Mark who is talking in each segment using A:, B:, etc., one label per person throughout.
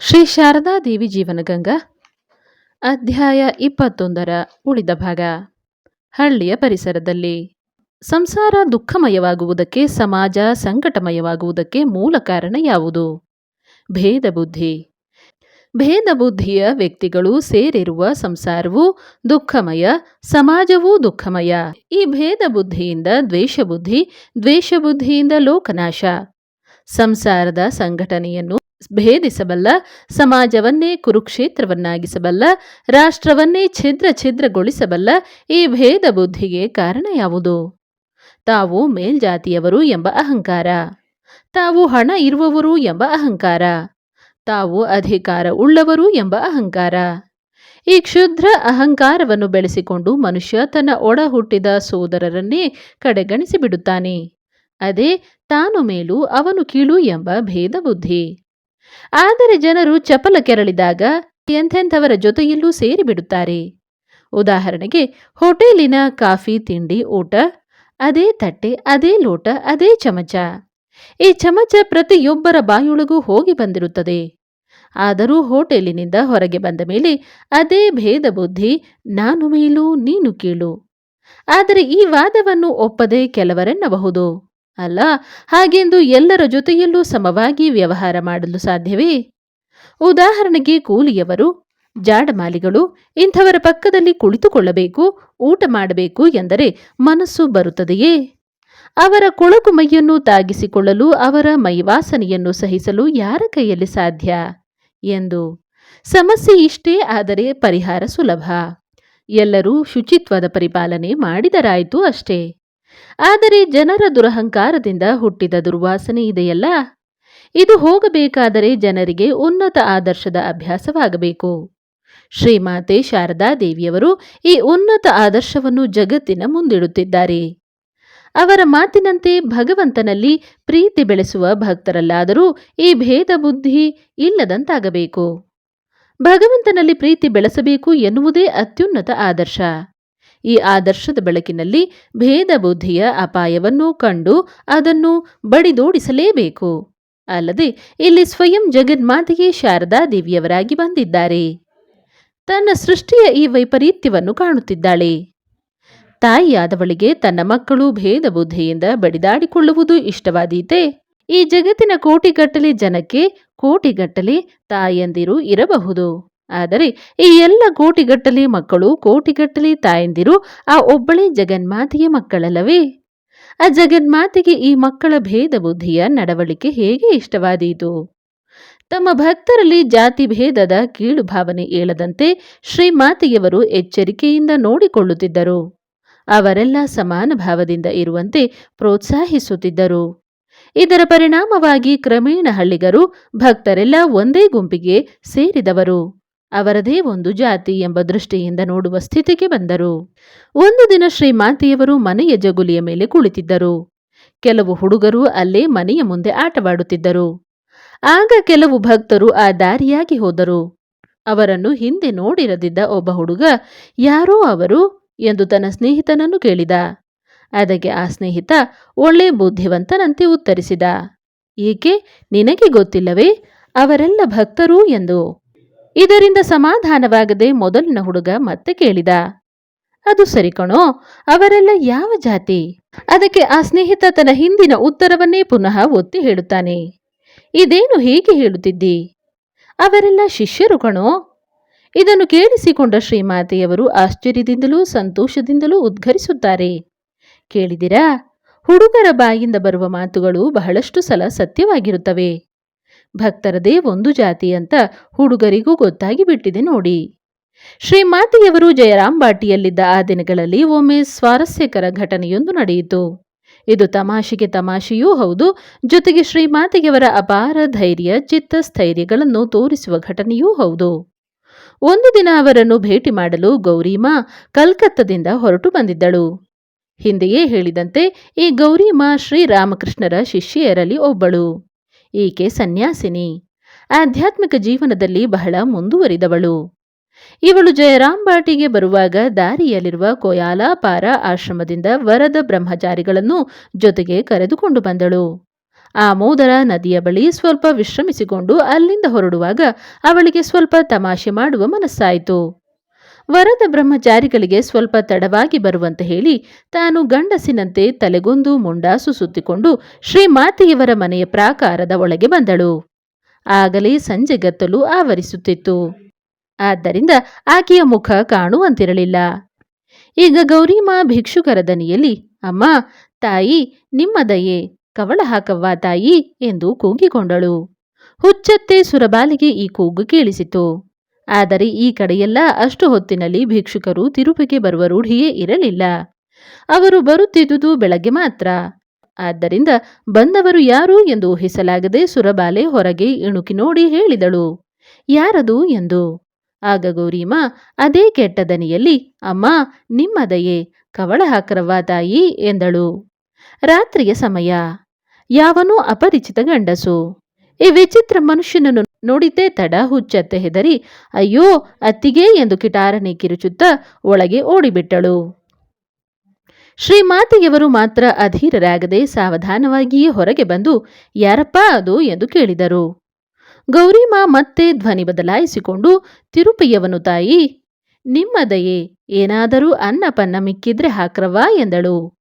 A: ಶ್ರೀ ಶಾರದಾ ದೇವಿ ಜೀವನಗಂಗಾ ಅಧ್ಯಾಯ ಇಪ್ಪತ್ತೊಂದರ ಉಳಿದ ಭಾಗ. ಹಳ್ಳಿಯ ಪರಿಸರದಲ್ಲಿ ಸಂಸಾರ ದುಃಖಮಯವಾಗುವುದಕ್ಕೆ, ಸಮಾಜ ಸಂಕಟಮಯವಾಗುವುದಕ್ಕೆ ಮೂಲ ಕಾರಣ ಯಾವುದು? ಭೇದ ಬುದ್ಧಿ. ಭೇದ ಬುದ್ಧಿಯ ವ್ಯಕ್ತಿಗಳು ಸೇರಿರುವ ಸಂಸಾರವು ದುಃಖಮಯ, ಸಮಾಜವೂ ದುಃಖಮಯ. ಈ ಭೇದ ಬುದ್ಧಿಯಿಂದ ದ್ವೇಷ ಬುದ್ಧಿ ದ್ವೇಷ ಬುದ್ಧಿಯಿಂದ ಲೋಕನಾಶ. ಸಂಸಾರದ ಸಂಘಟನೆಯನ್ನು ಭೇದಿಸಬಲ್ಲ, ಸಮಾಜವನ್ನೇ ಕುರುಕ್ಷೇತ್ರವನ್ನಾಗಿಸಬಲ್ಲ, ರಾಷ್ಟ್ರವನ್ನೇ ಛಿದ್ರ ಛಿದ್ರಗೊಳಿಸಬಲ್ಲ ಈ ಭೇದ ಬುದ್ಧಿಗೆ ಕಾರಣ ಯಾವುದು? ತಾವು ಮೇಲ್ಜಾತಿಯವರು ಎಂಬ ಅಹಂಕಾರ. ತಾವು ಹಣ ಇರುವವರು ಎಂಬ ಅಹಂಕಾರ. ತಾವು ಅಧಿಕಾರ ಉಳ್ಳವರು ಎಂಬ ಅಹಂಕಾರ. ಈ ಕ್ಷುದ್ರ ಅಹಂಕಾರವನ್ನು ಬೆಳೆಸಿಕೊಂಡು ಮನುಷ್ಯ ತನ್ನ ಒಡಹುಟ್ಟಿದ ಸೋದರರನ್ನೇ ಕಡೆಗಣಿಸಿ ಬಿಡುತ್ತಾನೆ ಅದೇ ತಾನು ಮೇಲು ಅವನು ಕೀಳು ಎಂಬ ಭೇದ ಬುದ್ಧಿ ಆದರೆ ಜನರು ಚಪಲ ಕೆರಳಿದಾಗ ಎಂಥೆಂಥವರ ಜೊತೆಯಲ್ಲೂ ಸೇರಿಬಿಡುತ್ತಾರೆ. ಉದಾಹರಣೆಗೆ, ಹೋಟೆಲಿನ ಕಾಫಿ, ತಿಂಡಿ, ಊಟ, ಅದೇ ತಟ್ಟೆ, ಅದೇ ಲೋಟ, ಅದೇ ಚಮಚ. ಈ ಚಮಚ ಪ್ರತಿಯೊಬ್ಬರ ಬಾಯೊಳಗೂ ಹೋಗಿ ಬಂದಿರುತ್ತದೆ. ಆದರೂ ಹೋಟೆಲಿನಿಂದ ಹೊರಗೆ ಬಂದ ಮೇಲೆ ಅದೇ ಭೇದ ಬುದ್ಧಿ ನಾನು ಮೇಲು, ನೀನು ಕೀಳು. ಆದರೆ ಈ ವಾದವನ್ನು ಒಪ್ಪದೆ ಕೆಲವರೆನ್ನಬಹುದು. ಅಲ್ಲ, ಹಾಗೆಂದು ಎಲ್ಲರ ಜೊತೆಯಲ್ಲೂ ಸಮವಾಗಿ ವ್ಯವಹಾರ ಮಾಡಲು ಸಾಧ್ಯವೇ? ಉದಾಹರಣೆಗೆ ಕೂಲಿಯವರು, ಜಾಡಮಾಲಿಗಳು, ಇಂಥವರ ಪಕ್ಕದಲ್ಲಿ ಕುಳಿತುಕೊಳ್ಳಬೇಕು, ಊಟ ಮಾಡಬೇಕು ಎಂದರೆ ಮನಸ್ಸು ಬರುತ್ತದೆಯೇ? ಅವರ ಕೊಳಕು ಮೈಯನ್ನು ತಾಗಿಸಿಕೊಳ್ಳಲು ಅವರ ಮೈವಾಸನೆಯನ್ನು ಸಹಿಸಲು ಯಾರ ಕೈಯಲ್ಲಿ ಸಾಧ್ಯ? ಎಂದು. ಸಮಸ್ಯೆ ಇಷ್ಟೇ ಆದರೆ ಪರಿಹಾರ ಸುಲಭ. ಎಲ್ಲರೂ ಶುಚಿತ್ವದ ಪರಿಪಾಲನೆ ಮಾಡಿದರಾಯಿತು ಅಷ್ಟೇ. ಆದರೆ ಜನರ ದುರಹಂಕಾರದಿಂದ ಹುಟ್ಟಿದ ದುರ್ವಾಸನೆ ಇದೆಯಲ್ಲ? ಇದು ಹೋಗಬೇಕಾದರೆ ಜನರಿಗೆ ಉನ್ನತ ಆದರ್ಶದ ಅಭ್ಯಾಸವಾಗಬೇಕು. ಶ್ರೀಮಾತೆ ಶಾರದಾ ದೇವಿಯವರು ಈ ಉನ್ನತ ಆದರ್ಶವನ್ನು ಜಗತ್ತಿನ ಮುಂದಿಡುತ್ತಿದ್ದಾರೆ. ಅವರ ಮಾತಿನಂತೆ ಭಗವಂತನಲ್ಲಿ ಪ್ರೀತಿ ಬೆಳೆಸುವ ಭಕ್ತರಲ್ಲಾದರೂ ಈ ಭೇದ ಬುದ್ಧಿ ಇಲ್ಲದಂತಾಗಬೇಕು. ಭಗವಂತನಲ್ಲಿ ಪ್ರೀತಿ ಬೆಳೆಸಬೇಕು ಎನ್ನುವುದೇ ಅತ್ಯುನ್ನತ ಆದರ್ಶ. ಈ ಆದರ್ಶದ ಬೆಳಕಿನಲ್ಲಿ ಭೇದ ಬುದ್ಧಿಯ ಅಪಾಯವನ್ನು ಕಂಡು ಅದನ್ನು ಬಡಿದೋಡಿಸಲೇಬೇಕು. ಅಲ್ಲದೆ ಇಲ್ಲಿ ಸ್ವಯಂ ಜಗನ್ಮಾತೆಯೇ ಶಾರದಾ ದೇವಿಯವರಾಗಿ ಬಂದಿದ್ದಾರೆ. ತನ್ನ ಸೃಷ್ಟಿಯ ಈ ವೈಪರೀತ್ಯವನ್ನು ಕಾಣುತ್ತಿದ್ದಾಳೆ. ತಾಯಿಯಾದವಳಿಗೆ ತನ್ನ ಮಕ್ಕಳು ಭೇದ ಬುದ್ಧಿಯಿಂದ ಬಡಿದಾಡಿಕೊಳ್ಳುವುದು ಇಷ್ಟವಾದೀತೆ. ಈ ಜಗತ್ತಿನ ಕೋಟಿಗಟ್ಟಲೆ ಜನಕ್ಕೆ ಕೋಟಿಗಟ್ಟಲೆ ತಾಯಂದಿರು ಇರಬಹುದು. ಆದರೆ ಈ ಎಲ್ಲ ಕೋಟಿಗಟ್ಟಲೆ ಮಕ್ಕಳು, ಕೋಟಿಗಟ್ಟಲೆ ತಾಯಂದಿರು, ಆ ಒಬ್ಬಳೇ ಜಗನ್ಮಾತೆಯ ಮಕ್ಕಳಲ್ಲವೇ? ಆ ಜಗನ್ಮಾತೆಗೆ ಈ ಮಕ್ಕಳ ಭೇದ ಬುದ್ಧಿಯ ನಡವಳಿಕೆ ಹೇಗೆ ಇಷ್ಟವಾದೀತು? ತಮ್ಮ ಭಕ್ತರಲ್ಲಿ ಜಾತಿ ಭೇದದ ಕೀಳು ಭಾವನೆ ಏಳದಂತೆ ಶ್ರೀಮಾತೆಯವರು ಎಚ್ಚರಿಕೆಯಿಂದ ನೋಡಿಕೊಳ್ಳುತ್ತಿದ್ದರು. ಅವರೆಲ್ಲ ಸಮಾನ ಭಾವದಿಂದ ಇರುವಂತೆ ಪ್ರೋತ್ಸಾಹಿಸುತ್ತಿದ್ದರು. ಇದರ ಪರಿಣಾಮವಾಗಿ ಕ್ರಮೇಣ ಹಳ್ಳಿಗರು ಭಕ್ತರೆಲ್ಲ ಒಂದೇ ಗುಂಪಿಗೆ ಸೇರಿದವರು. ಅವರದೇ ಒಂದು ಜಾತಿ ಎಂಬ ದೃಷ್ಟಿಯಿಂದ ನೋಡುವ ಸ್ಥಿತಿಗೆ ಬಂದರು. ಒಂದು ದಿನ ಶ್ರೀಮಾತೆಯವರು ಮನೆಯ ಜಗುಲಿಯ ಮೇಲೆ ಕುಳಿತಿದ್ದರು. ಕೆಲವು ಹುಡುಗರು ಅಲ್ಲೇ ಮನೆಯ ಮುಂದೆ ಆಟವಾಡುತ್ತಿದ್ದರು. ಆಗ ಕೆಲವು ಭಕ್ತರು ಆ ದಾರಿಯಾಗಿ ಹೋದರು. ಅವರನ್ನು ಹಿಂದೆ ನೋಡಿರದಿದ್ದ ಒಬ್ಬ ಹುಡುಗ, ಯಾರೋ ಅವರು? ಎಂದು ತನ್ನ ಸ್ನೇಹಿತನನ್ನು ಕೇಳಿದ. ಅದಕ್ಕೆ ಆ ಸ್ನೇಹಿತ ಒಳ್ಳೆ ಬುದ್ಧಿವಂತನಂತೆ ಉತ್ತರಿಸಿದ. ಏಕೆ? ನಿನಗೆ ಗೊತ್ತಿಲ್ಲವೇ? ಅವರೆಲ್ಲ ಭಕ್ತರು? ಎಂದು ಇದರಿಂದ ಸಮಾಧಾನವಾಗದೆ ಮೊದಲಿನ ಹುಡುಗ ಮತ್ತೆ ಕೇಳಿದ, ಅದು ಸರಿ ಕಣೋ, ಅವರೆಲ್ಲ ಯಾವ ಜಾತಿ? ಅದಕ್ಕೆ ಆ ಸ್ನೇಹಿತ ತನ್ನ ಹಿಂದಿನ ಉತ್ತರವನ್ನೇ ಪುನಃ ಒತ್ತಿ ಹೇಳುತ್ತಾನೆ. ಇದೇನು ಹೀಗೆ ಹೇಳುತ್ತಿದ್ದಿ? ಅವರೆಲ್ಲ ಶಿಷ್ಯರು ಕಣೋ? ಇದನ್ನು ಕೇಳಿಸಿಕೊಂಡ ಶ್ರೀಮಾತೆಯವರು ಆಶ್ಚರ್ಯದಿಂದಲೂ ಸಂತೋಷದಿಂದಲೂ ಉದ್ಘರಿಸುತ್ತಾರೆ. ಕೇಳಿದಿರಾ? ಹುಡುಗರ ಬಾಯಿಂದ ಬರುವ ಮಾತುಗಳು ಬಹಳಷ್ಟು ಸಲ ಸತ್ಯವಾಗಿರುತ್ತವೆ. ಭಕ್ತರದೇ ಒಂದು ಜಾತಿ ಅಂತ ಹುಡುಗರಿಗೂ ಗೊತ್ತಾಗಿ ಬಿಟ್ಟಿದೆ ನೋಡಿ. ಶ್ರೀಮಾತೆಯವರು ಜಯರಾಂಬಾಟಿಯಲ್ಲಿದ್ದ ಆ ದಿನಗಳಲ್ಲಿ ಒಮ್ಮೆ ಸ್ವಾರಸ್ಯಕರ ಘಟನೆಯೊಂದು ನಡೆಯಿತು. ಇದು ತಮಾಷೆಗೆ ತಮಾಷೆಯೂ ಹೌದು, ಜೊತೆಗೆ ಶ್ರೀಮಾತೆಯವರ ಅಪಾರ ಧೈರ್ಯ, ಚಿತ್ತಸ್ಥೈರ್ಯಗಳನ್ನು ತೋರಿಸುವ ಘಟನೆಯೂ ಹೌದು. ಒಂದು ದಿನ ಅವರನ್ನು ಭೇಟಿ ಮಾಡಲು ಗೌರಿಮಾ ಕಲ್ಕತ್ತದಿಂದ ಹೊರಟು ಬಂದಿದ್ದಳು. ಹಿಂದೆಯೇ ಹೇಳಿದಂತೆ ಈ ಗೌರಿಮಾ ಶ್ರೀರಾಮಕೃಷ್ಣರ ಶಿಷ್ಯೆಯರಲ್ಲಿ ಒಬ್ಬಳು. ಈಕೆ ಸನ್ಯಾಸಿನಿ? ಆಧ್ಯಾತ್ಮಿಕ ಜೀವನದಲ್ಲಿ ಬಹಳ ಮುಂದುವರಿದವಳು. ಇವಳು ಜಯರಾಂಬಾಟಿಗೆ ಬರುವಾಗ ದಾರಿಯಲ್ಲಿರುವ ಕೊಯಾಲಾಪಾರ ಆಶ್ರಮದಿಂದ ವರದ ಬ್ರಹ್ಮಚಾರಿಗಳನ್ನು ಜೊತೆಗೆ ಕರೆದುಕೊಂಡು ಬಂದಳು. ಆಮೋದರ ನದಿಯ ಬಳಿ ಸ್ವಲ್ಪ ವಿಶ್ರಮಿಸಿಕೊಂಡು ಅಲ್ಲಿಂದ ಹೊರಡುವಾಗ ಅವಳಿಗೆ ಸ್ವಲ್ಪ ತಮಾಷೆ ಮಾಡುವ ಮನಸ್ಸಾಯಿತು. ವರದ ಬ್ರಹ್ಮಚಾರಿಗಳಿಗೆ ಸ್ವಲ್ಪ ತಡವಾಗಿ ಬರುವಂತೆ ಹೇಳಿ ತಾನು ಗಂಡಸಿನಂತೆ ತಲೆಗೊಂದು ಮುಂಡಾಸು ಸುತ್ತಿಕೊಂಡು ಶ್ರೀಮಾತೆಯವರ ಮನೆಯ ಪ್ರಾಕಾರದ ಒಳಗೆ ಬಂದಳು. ಆಗಲೇ ಸಂಜೆಗತ್ತಲು ಆವರಿಸುತ್ತಿತ್ತು. ಆದ್ದರಿಂದ ಆಕೆಯ ಮುಖ ಕಾಣುವಂತಿರಲಿಲ್ಲ. ಈಗ ಗೌರಿಮಾ ಭಿಕ್ಷುಕರ ದನಿಯಲ್ಲಿ, ಅಮ್ಮ, ತಾಯಿ, ನಿಮ್ಮ ದಯೆ, ಕವಳ ಹಾಕವ್ವ ತಾಯಿ? ಎಂದು ಕೂಗಿಕೊಂಡಳು. ಹುಚ್ಚತ್ತೆ ಸುರಬಾಲಿಗೆ ಈ ಕೂಗು ಕೇಳಿಸಿತು. ಆದರೆ ಈ ಕಡೆಯೆಲ್ಲ ಅಷ್ಟು ಹೊತ್ತಿನಲ್ಲಿ ಭಿಕ್ಷುಕರು ತಿರುಪಿಗೆ ಬರುವ ರೂಢಿಯೇ ಇರಲಿಲ್ಲ. ಅವರು ಬರುತ್ತಿದ್ದುದು ಬೆಳಗ್ಗೆ ಮಾತ್ರ. ಆದ್ದರಿಂದ ಬಂದವರು ಯಾರು ಎಂದು ಊಹಿಸಲಾಗದೆ ಸುರಬಾಲೆ ಹೊರಗೆ ಇಣುಕಿ ನೋಡಿ ಹೇಳಿದಳು. ಯಾರದು ಎಂದು? ಆಗ ಗೌರೀಮ ಅದೇ ಕೆಟ್ಟ ದನಿಯಲ್ಲಿ, ಅಮ್ಮ, ನಿಮ್ಮ ದಯೆ, ಕವಳ ಹಾಕರವ್ವ ತಾಯಿ ಎಂದಳು. ರಾತ್ರಿಯ ಸಮಯ. ಯಾವನೂ ಅಪರಿಚಿತ ಗಂಡಸು. ಈ ವಿಚಿತ್ರ ಮನುಷ್ಯನನ್ನು ನೋಡಿದ್ದೇ ತಡ ಹುಚ್ಚತ್ತೆ ಹೆದರಿ, ಅಯ್ಯೋ, ಅತ್ತಿಗೆ ಎಂದು ಕಿಟಾರನೆ ಕಿರುಚುತ್ತಾ ಒಳಗೆ ಓಡಿಬಿಟ್ಟಳು. ಶ್ರೀಮಾತೆಯವರು ಮಾತ್ರ ಅಧೀರರಾಗದೆ ಸಾವಧಾನವಾಗಿಯೇ ಹೊರಗೆ ಬಂದು, ಯಾರಪ್ಪ ಅದು? ಎಂದು ಕೇಳಿದರು. ಗೌರಿಮ ಮತ್ತೆ ಧ್ವನಿ ಬದಲಾಯಿಸಿಕೊಂಡು ತಿರುಪಿಯವನು ತಾಯಿ, ನಿಮ್ಮ ದಯೆ, ಏನಾದರೂ ಅನ್ನಪನ್ನ ಮಿಕ್ಕಿದ್ರೆ ಹಾಕ್ರವಾ ಎಂದಳು.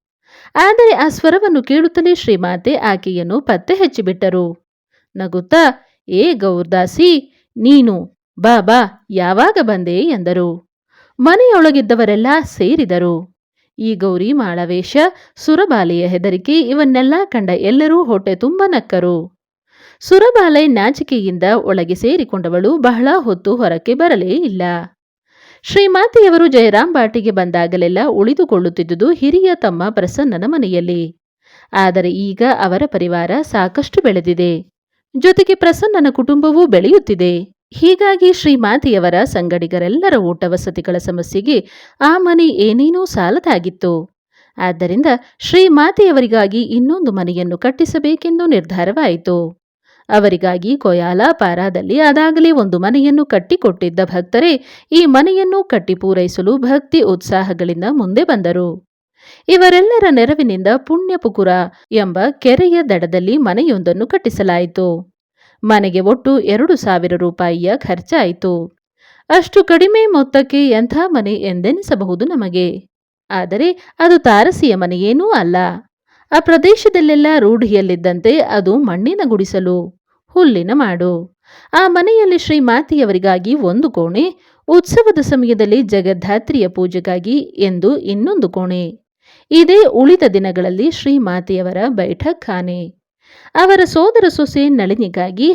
A: ಆದರೆ ಆ ಸ್ವರವನ್ನು ಕೇಳುತ್ತಲೇ ಶ್ರೀಮಾತೆ ಆಕೆಯನ್ನು ಪತ್ತೆ ಹಚ್ಚಿಬಿಟ್ಟರು. ನಗುತ್ತಾ ಏ ಗೌರ್ದಾಸಿ, ನೀನು ಬಾ ಬಾ, ಯಾವಾಗ ಬಂದೆ ಎಂದರು. ಮನೆಯೊಳಗಿದ್ದವರೆಲ್ಲ ಸೇರಿದರು. ಈ ಗೌರಿ ಮಾಳವೇಶ ಸುರಬಾಲೆಯ ಹೆದರಿಕೆ ಇವನ್ನೆಲ್ಲ ಕಂಡ ಎಲ್ಲರೂ ಹೊಟ್ಟೆ ತುಂಬ ನಕ್ಕರು. ಸುರಬಾಲೆ ನಾಚಿಕೆಯಿಂದ ಒಳಗೆ ಸೇರಿಕೊಂಡವಳು ಬಹಳ ಹೊತ್ತು ಹೊರಕ್ಕೆ ಬರಲೇ ಇಲ್ಲ. ಶ್ರೀಮಾತೆಯವರು ಜಯರಾಮ್ ಬಾಟಿಗೆ ಬಂದಾಗಲೆಲ್ಲ ಉಳಿದುಕೊಳ್ಳುತ್ತಿದ್ದುದು ಹಿರಿಯ ತಮ್ಮ ಪ್ರಸನ್ನನ ಮನೆಯಲ್ಲಿ. ಆದರೆ ಈಗ ಅವರ ಪರಿವಾರ ಸಾಕಷ್ಟು ಬೆಳೆದಿದೆ. ಜೊತೆಗೆ ಪ್ರಸನ್ನನ ಕುಟುಂಬವೂ ಬೆಳೆಯುತ್ತಿದೆ. ಹೀಗಾಗಿ ಶ್ರೀಮಾತೆಯವರ ಸಂಗಡಿಗರೆಲ್ಲರ ಊಟ ವಸತಿಗಳ ಸಮಸ್ಯೆಗೆ ಆ ಮನೆ ಏನೇನೂ ಸಾಲದಾಗಿತ್ತು. ಆದ್ದರಿಂದ ಶ್ರೀಮಾತೆಯವರಿಗಾಗಿ ಇನ್ನೊಂದು ಮನೆಯನ್ನು ಕಟ್ಟಿಸಬೇಕೆಂದು ನಿರ್ಧಾರವಾಯಿತು. ಅವರಿಗಾಗಿ ಕೊಯಾಲ ಪಾರಾದಲ್ಲಿ ಅದಾಗಲೇ ಒಂದು ಮನೆಯನ್ನು ಕಟ್ಟಿಕೊಟ್ಟಿದ್ದ ಭಕ್ತರೇ ಈ ಮನೆಯನ್ನು ಕಟ್ಟಿ ಪೂರೈಸಲು ಭಕ್ತಿ ಉತ್ಸಾಹಗಳಿಂದ ಮುಂದೆ ಬಂದರು. ಇವರೆಲ್ಲರ ನೆರವಿನಿಂದ ಪುಣ್ಯಪುಕುರ ಎಂಬ ಕೆರೆಯ ದಡದಲ್ಲಿ ಮನೆಯೊಂದನ್ನು ಕಟ್ಟಿಸಲಾಯಿತು. ಮನೆಗೆ ಒಟ್ಟು ಎರಡು ಸಾವಿರ ರೂಪಾಯಿಯ ಖರ್ಚಾಯಿತು. ಅಷ್ಟು ಕಡಿಮೆ ಮೊತ್ತಕ್ಕೆ ಎಂಥ ಮನೆ ಎಂದೆನಿಸಬಹುದು ನಮಗೆ? ಆದರೆ ಅದು ತಾರಸಿಯ ಮನೆಯೇನೂ ಅಲ್ಲ. ಆ ಪ್ರದೇಶದಲ್ಲೆಲ್ಲ ರೂಢಿಯಲ್ಲಿದ್ದಂತೆ ಅದು ಮಣ್ಣಿನ ಗುಡಿಸಲು, ಹುಲ್ಲಿನ ಮಾಡು. ಆ ಮನೆಯಲ್ಲಿ ಶ್ರೀಮಾತೆಯವರಿಗಾಗಿ ಒಂದು ಕೋಣೆ, ಉತ್ಸವದ ಸಮಯದಲ್ಲಿ ಜಗದ್ಧಾತ್ರಿಯ ಪೂಜೆಗಾಗಿ ಎಂದು ಇನ್ನೊಂದು ಕೋಣೆ. ಇದೇ ಉಳಿದ ದಿನಗಳಲ್ಲಿ ಶ್ರೀಮಾತೆಯವರ ಖಾನೆ ಅವರ ಸೋದರ ಸೊಸೆ ನಳಿನಿಗಾಗಿ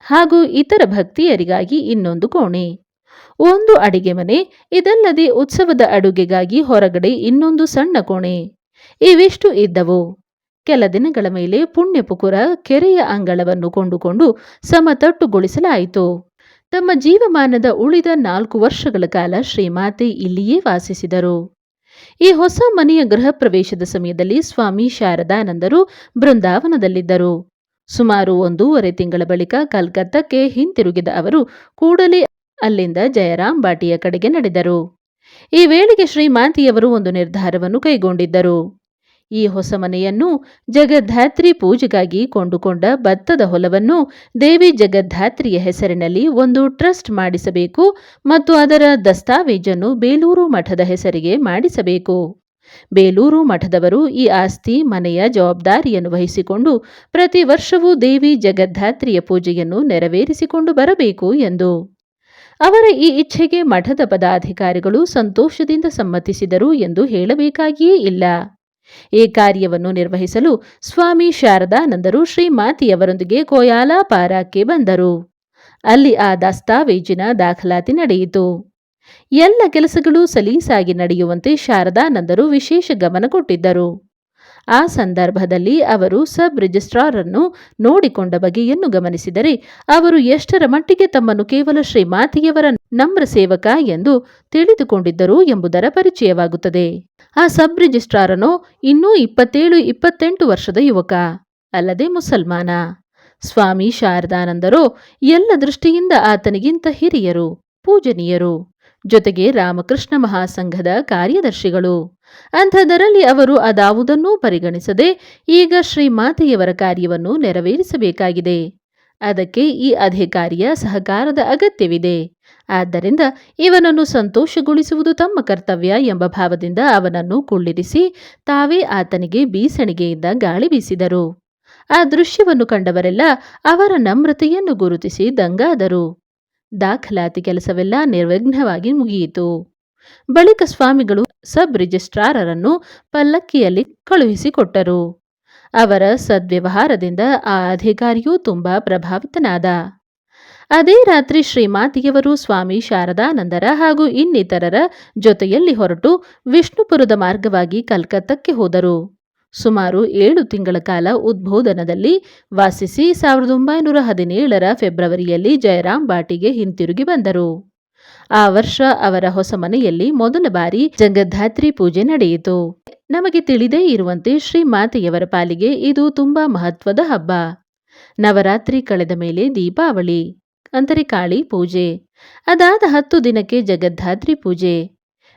A: ಹಾಗೂ ಇತರ ಭಕ್ತಿಯರಿಗಾಗಿ ಇನ್ನೊಂದು ಕೋಣೆ. ಒಂದು ಅಡಿಗೆ ಮನೆ, ಇದಲ್ಲದೆ ಉತ್ಸವದ ಅಡುಗೆಗಾಗಿ ಹೊರಗಡೆ ಇನ್ನೊಂದು ಸಣ್ಣ ಕೋಣೆ. ಇವಿಷ್ಟು ಇದ್ದವು. ಕೆಲ ದಿನಗಳ ಮೇಲೆ ಪುಣ್ಯಪುಕುರ ಕೆರೆಯ ಅಂಗಳವನ್ನು ಕೊಂಡುಕೊಂಡು ಸಮತಟ್ಟುಗೊಳಿಸಲಾಯಿತು. ತಮ್ಮ ಜೀವಮಾನದ ಉಳಿದ ನಾಲ್ಕು ವರ್ಷಗಳ ಕಾಲ ಶ್ರೀಮಾತೆ ಇಲ್ಲಿಯೇ ವಾಸಿಸಿದರು. ಈ ಹೊಸ ಮನೆಯ ಗೃಹ ಪ್ರವೇಶದ ಸಮಯದಲ್ಲಿ ಸ್ವಾಮಿ ಶಾರದಾನಂದರು ಬೃಂದಾವನದಲ್ಲಿದ್ದರು. ಸುಮಾರು ಒಂದೂವರೆ ತಿಂಗಳ ಬಳಿಕ ಕಲ್ಕತ್ತಕ್ಕೆ ಹಿಂತಿರುಗಿದ ಅವರು ಕೂಡಲೇ ಅಲ್ಲಿಂದ ಜಯರಾಮ್ ಬಾಟಿಯ ಕಡೆಗೆ ನಡೆದರು. ಈ ವೇಳೆಗೆ ಶ್ರೀಮಾಂತಿಯವರು ಒಂದು ನಿರ್ಧಾರವನ್ನು ಕೈಗೊಂಡಿದ್ದರು. ಈ ಹೊಸ ಮನೆಯನ್ನು ಜಗದ್ಧಾತ್ರಿ ಪೂಜೆಗಾಗಿ ಕೊಂಡುಕೊಂಡ ಭತ್ತದ ಹೊಲವನ್ನು ದೇವಿ ಜಗದ್ಧಾತ್ರಿಯ ಹೆಸರಿನಲ್ಲಿ ಒಂದು ಟ್ರಸ್ಟ್ ಮಾಡಿಸಬೇಕು ಮತ್ತು ಅದರ ದಸ್ತಾವೇಜನ್ನು ಬೇಲೂರು ಮಠದ ಹೆಸರಿಗೆ ಮಾಡಿಸಬೇಕು. ಬೇಲೂರು ಮಠದವರು ಈ ಆಸ್ತಿ, ಮನೆಯ ಜವಾಬ್ದಾರಿಯನ್ನು ವಹಿಸಿಕೊಂಡು ಪ್ರತಿ ವರ್ಷವೂ ದೇವಿ ಜಗದ್ಧಾತ್ರಿಯ ಪೂಜೆಯನ್ನು ನೆರವೇರಿಸಿಕೊಂಡು ಬರಬೇಕು ಎಂದು. ಅವರ ಈ ಇಚ್ಛೆಗೆ ಮಠದ ಪದಾಧಿಕಾರಿಗಳು ಸಂತೋಷದಿಂದ ಸಮ್ಮತಿಸಿದರು ಎಂದು ಹೇಳಬೇಕಾಗಿಯೇ ಇಲ್ಲ. ಈ ಕಾರ್ಯವನ್ನು ನಿರ್ವಹಿಸಲು ಸ್ವಾಮಿ ಶಾರದಾನಂದರು ಶ್ರೀಮಾತಿಯವರೊಂದಿಗೆ ಕೋಯಾಲ ಪಾರಾಕ್ಕೆ ಬಂದರು. ಅಲ್ಲಿ ಆ ದಸ್ತಾವೇಜಿನ ದಾಖಲಾತಿ ನಡೆಯಿತು. ಎಲ್ಲ ಕೆಲಸಗಳು ಸಲೀಸಾಗಿ ನಡೆಯುವಂತೆ ಶಾರದಾನಂದರು ವಿಶೇಷ ಗಮನ ಕೊಟ್ಟಿದ್ದರು. ಆ ಸಂದರ್ಭದಲ್ಲಿ ಅವರು ಸಬ್ ರಿಜಿಸ್ಟ್ರಾರನ್ನು ನೋಡಿಕೊಂಡ ಬಗೆಯನ್ನು ಗಮನಿಸಿದರೆ ಅವರು ಎಷ್ಟರ ಮಟ್ಟಿಗೆ ತಮ್ಮನ್ನು ಕೇವಲ ಶ್ರೀಮಾತಿಯವರ ನಮ್ರ ಸೇವಕ ಎಂದು ತಿಳಿದುಕೊಂಡಿದ್ದರು ಎಂಬುದರ ಪರಿಚಯವಾಗುತ್ತದೆ. ಆ ಸಬ್ ರಿಜಿಸ್ಟ್ರಾರನೋ ಇನ್ನೂ ಇಪ್ಪತ್ತೇಳು, ಇಪ್ಪತ್ತೆಂಟು ವರ್ಷದ ಯುವಕ, ಅಲ್ಲದೆ ಮುಸಲ್ಮಾನ. ಸ್ವಾಮಿ ಶಾರದಾನಂದರು ಎಲ್ಲ ದೃಷ್ಟಿಯಿಂದ ಆತನಿಗಿಂತ ಹಿರಿಯರು, ಪೂಜನೀಯರು. ಜೊತೆಗೆ ರಾಮಕೃಷ್ಣ ಮಹಾಸಂಘದ ಕಾರ್ಯದರ್ಶಿಗಳು. ಅಂಥದರಲ್ಲಿ ಅವರು ಅದಾವುದನ್ನೂ ಪರಿಗಣಿಸದೆ ಈಗ ಶ್ರೀಮಾತೆಯವರ ಕಾರ್ಯವನ್ನು ನೆರವೇರಿಸಬೇಕಾಗಿದೆ. ಅದಕ್ಕೆ ಈ ಅಧಿಕಾರಿಯ ಸಹಕಾರದ ಅಗತ್ಯವಿದೆ. ಆದ್ದರಿಂದ ಇವನನ್ನು ಸಂತೋಷಗೊಳಿಸುವುದು ತಮ್ಮ ಕರ್ತವ್ಯ ಎಂಬ ಭಾವದಿಂದ ಅವನನ್ನು ಕುಳ್ಳಿರಿಸಿ ತಾವೇ ಆತನಿಗೆ ಬೀಸಣಿಗೆಯಿಂದ ಗಾಳಿ ಬೀಸಿದರು. ಆ ದೃಶ್ಯವನ್ನು ಕಂಡವರೆಲ್ಲ ಅವರ ನಮ್ರತೆಯನ್ನು ಗುರುತಿಸಿ ದಂಗಾದರು. ದಾಖಲಾತಿ ಕೆಲಸವೆಲ್ಲ ನಿರ್ವಿಘ್ನವಾಗಿ ಮುಗಿಯಿತು. ಬಳಿಕ ಸ್ವಾಮಿಗಳು ಸಬ್ ರಿಜಿಸ್ಟ್ರಾರರನ್ನು ಪಲ್ಲಕ್ಕಿಯಲ್ಲಿ ಕಳುಹಿಸಿಕೊಟ್ಟರು. ಅವರ ಸದ್ವ್ಯವಹಾರದಿಂದ ಆ ಅಧಿಕಾರಿಯೂ ತುಂಬಾ ಪ್ರಭಾವಿತನಾದ. ಅದೇ ರಾತ್ರಿ ಶ್ರೀಮಾತಿಯವರು ಸ್ವಾಮಿ ಶಾರದಾನಂದರ ಹಾಗೂ ಇನ್ನಿತರರ ಜೊತೆಯಲ್ಲಿ ಹೊರಟು ವಿಷ್ಣುಪುರದ ಮಾರ್ಗವಾಗಿ ಕಲ್ಕತ್ತಕ್ಕೆ ಹೋದರು. ಸುಮಾರು ಏಳು ತಿಂಗಳ ಕಾಲ ಉದ್ಬೋಧನದಲ್ಲಿ ವಾಸಿಸಿ ಸಾವಿರದ ಒಂಬೈನೂರ ಹದಿನೇಳರ ಫೆಬ್ರವರಿಯಲ್ಲಿ ಜಯರಾಮ್ ಬಾಟಿಗೆ ಹಿಂತಿರುಗಿ ಬಂದರು. ಆ ವರ್ಷ ಅವರ ಹೊಸ ಮನೆಯಲ್ಲಿ ಮೊದಲ ಬಾರಿ ಜಗದ್ಧಾತ್ರಿ ಪೂಜೆ ನಡೆಯಿತು. ನಮಗೆ ತಿಳಿದೇ ಇರುವಂತೆ ಶ್ರೀಮಾತೆಯವರ ಪಾಲಿಗೆ ಇದು ತುಂಬಾ ಮಹತ್ವದ ಹಬ್ಬ. ನವರಾತ್ರಿ ಕಳೆದ ಮೇಲೆ ದೀಪಾವಳಿ. ಅಂದರೆ ಕಾಳಿ ಪೂಜೆ. ಅದಾದ ಹತ್ತು ದಿನಕ್ಕೆ ಜಗದ್ಧಾತ್ರಿ ಪೂಜೆ.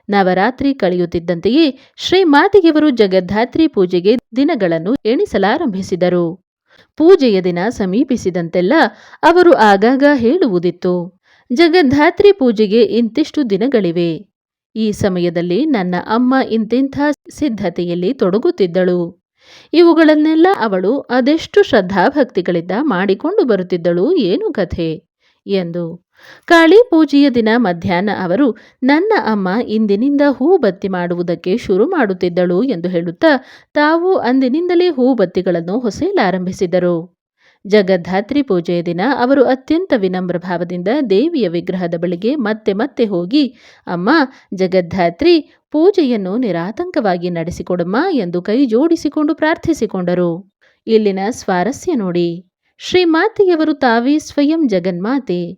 A: ನವರಾತ್ರಿ ಕಳೆಯುತ್ತಿದ್ದಂತೆಯೇ ಶ್ರೀ ಮಾತಿಗೆವರು ಜಗದ್ಧಾತ್ರಿ ಪೂಜೆಗೆ ದಿನಗಳನ್ನು ಎಣಿಸಲಾರಂಭಿಸಿದರು. ಪೂಜೆಯ ದಿನ ಸಮೀಪಿಸಿದಂತೆಲ್ಲ ಅವರು ಆಗಾಗ ಹೇಳುವುದಿತ್ತು. ಜಗದ್ಧಾತ್ರಿ ಪೂಜೆಗೆ ಇಂತಿಷ್ಟು ದಿನಗಳಿವೆ. ಈ ಸಮಯದಲ್ಲಿ ನನ್ನ ಅಮ್ಮ ಇಂತಿಂಥ ಸಿದ್ಧತೆಯಲ್ಲಿ ತೊಡಗುತ್ತಿದ್ದಳು. ಇವುಗಳನ್ನೆಲ್ಲ ಅವಳು ಅದೆಷ್ಟು ಶ್ರದ್ಧಾಭಕ್ತಿಗಳಿಂದ ಮಾಡಿಕೊಂಡು ಬರುತ್ತಿದ್ದಳು ಏನು ಕಥೆ. ಎಂದು. ಕಾಳಿ ಪೂಜೆಯ ದಿನ ಮಧ್ಯಾಹ್ನ ಅವರು, ನನ್ನ ಅಮ್ಮ ಇಂದಿನಿಂದ ಹೂ ಬತ್ತಿ ಮಾಡುವುದಕ್ಕೆ ಶುರು ಮಾಡುತ್ತಿದ್ದಳು ಎಂದು ಹೇಳುತ್ತಾ, ತಾವು ಅಂದಿನಿಂದಲೇ ಹೂ ಬತ್ತಿಗಳನ್ನು ಹೊಸೆಯಲಾರಂಭಿಸಿದರು ಜಗದ್ಧಾತ್ರಿ ಪೂಜೆಯ ದಿನ ಅವರು ಅತ್ಯಂತ ವಿನಮ್ರ ಭಾವದಿಂದ ದೇವಿಯ ವಿಗ್ರಹದ ಬಳಿಗೆ ಮತ್ತೆ ಮತ್ತೆ ಹೋಗಿ, ಅಮ್ಮ, ಜಗದ್ಧಾತ್ರಿ, ಪೂಜೆಯನ್ನು ನಿರಾತಂಕವಾಗಿ ನಡೆಸಿಕೊಡಮ್ಮ ಎಂದು ಕೈ ಜೋಡಿಸಿಕೊಂಡು ಪ್ರಾರ್ಥಿಸಿಕೊಂಡರು. ಇಲ್ಲಿನ ಸ್ವಾರಸ್ಯ ನೋಡಿ. ಶ್ರೀಮಾತೆಯವರು ತಾವೇ ಸ್ವಯಂ ಜಗನ್ಮಾತೆ.